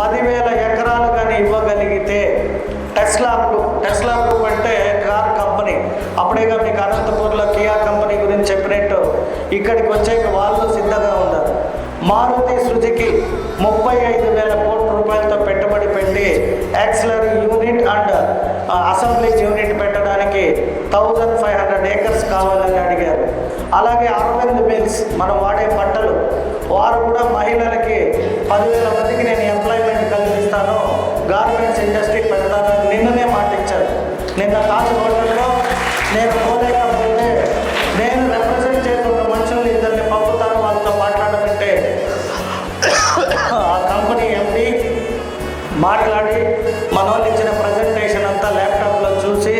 పదివేల ఎకరాలు కానీ ఇవ్వగలిగితే టెస్లా గ్రూప్ టెస్లా గ్రూప్ అంటే కార్ కంపెనీ. అప్పుడేగా మీకు అనంతపూర్లో కియా కంపెనీ గురించి చెప్పినట్టు ఇక్కడికి వచ్చే వాళ్ళు సిద్ధంగా ఉన్నారు. మారుతి సుజుకి ముప్పై ఐదు వేల కోట్ల రూపాయలతో పెట్టుబడి పెట్టి యాక్సిలర్ యూనిట్ అండ్ అసెంబ్లీ యూనిట్ పెట్టడానికి థౌజండ్ ఫైవ్ హండ్రెడ్ ఏకర్స్ కావాలని అడిగారు. అలాగే అరవింద్ మిల్స్ మనం వాడే బట్టలు వారు కూడా మహిళలకి నిన్న కాదు హోటల్లో నేను పోలేకపోతే నేను రిప్రజెంట్ చేస్తున్న మనుషుల్ని ఇద్దరిని పంపుతాను వాళ్ళతో మాట్లాడుతుంటే ఆ కంపెనీ ఎండి మాట్లాడి మన వాళ్ళు ఇచ్చిన ప్రజెంటేషన్ అంతా ల్యాప్టాప్లో చూసి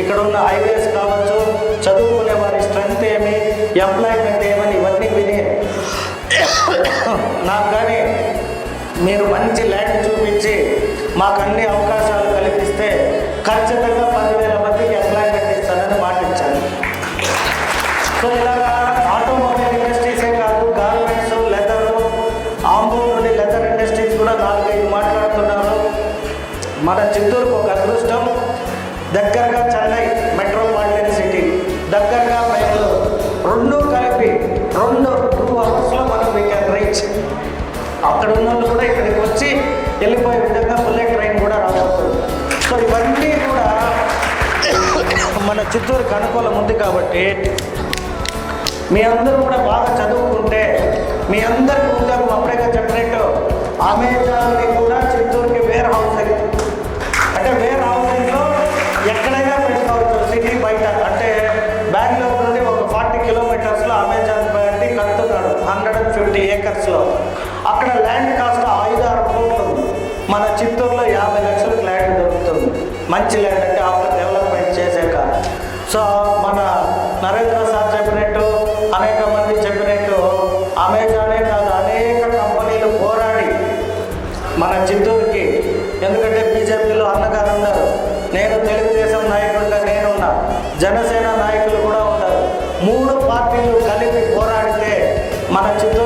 ఇక్కడ ఉన్న హైవేస్ కావచ్చు చదువుకునే వారి స్ట్రెంగ్త్ ఏమి ఎంప్లాయ్మెంట్ ఏమని ఇవన్నీ విని నాకు కానీ మీరు మంచి ల్యాండ్ చూపించి మాకు అన్ని అవకాశాలు సో ఇలాగా ఆటోమొబైల్ ఇండస్ట్రీసే కాదు గార్మెంట్స్ లెదర్ ఆంబూర్ నుండి లెదర్ ఇండస్ట్రీస్ కూడా నాలుగైదు మాట్లాడుతున్నారు. మన చిత్తూరుకు ఒక అదృష్టం దగ్గరగా చెన్నై మెట్రోపాలిటన్ సిటీ దగ్గరగా బెంగళూరు. రెండు కలిపి రెండు టూ అవర్స్లో మనం వీ కెన్ రీచ్ అక్కడ ఉన్న వాళ్ళు కూడా ఇక్కడికి వచ్చి వెళ్ళిపోయే విధంగా బుల్లెట్ ట్రైన్ కూడా రాబోతుంది సో ఇవన్నీ కూడా మన చిత్తూరుకు అనుకూలం ఉంది కాబట్టి మీ అందరూ కూడా బాగా చదువుకుంటే మీ అందరికి ఉద్యోగం అప్పుడేగా చెప్పినట్టు. అమెజాన్ని కూడా చిత్తూరుకి వేర్ హౌసింగ్ అంటే వేర్ హౌసింగ్లో ఎక్కడైనా పెట్టుకోవచ్చు సిటీ బయట. అంటే బెంగళూరు నుండి ఒక ఫార్టీ కిలోమీటర్స్లో అమెజాన్ బట్టి కడుతున్నాడు హండ్రెడ్ అండ్ ఫిఫ్టీ ఏకర్స్లో. అక్కడ ల్యాండ్ కాస్ట్ ఐదు ఆరు కోట్లు. మన చిత్తూరులో యాభై లక్షలకు ల్యాండ్ దొరుకుతుంది. మంచి ల్యాండ్ అంటే ఆఫ్టర్ డెవలప్మెంట్ చేశాక. సో మన చిత్తూరుకి. ఎందుకంటే బీజేపీలో అన్నగారు ఉన్నారు. నేను తెలుగుదేశం నాయకుడిగా నేనున్నా జనసేన నాయకులు కూడా ఉన్నారు మూడు పార్టీలు కలిపి పోరాడితే మన చిత్తూరు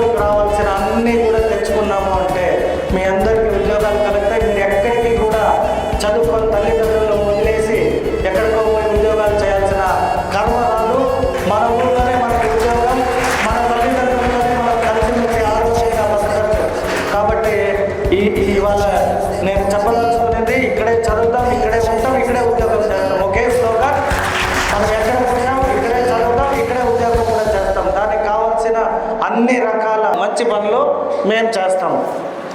చదువుతాం ఇక్కడే ఉంటాం ఇక్కడే ఉద్యోగం చేస్తాం. ఒకే స్లోగన్ మనం ఎక్కడ పోయినాం ఇక్కడే చదువుతాం ఇక్కడే ఉద్యోగం కూడా చేస్తాం. దానికి కావాల్సిన అన్ని రకాల మంచి పనులు మేము చేస్తాము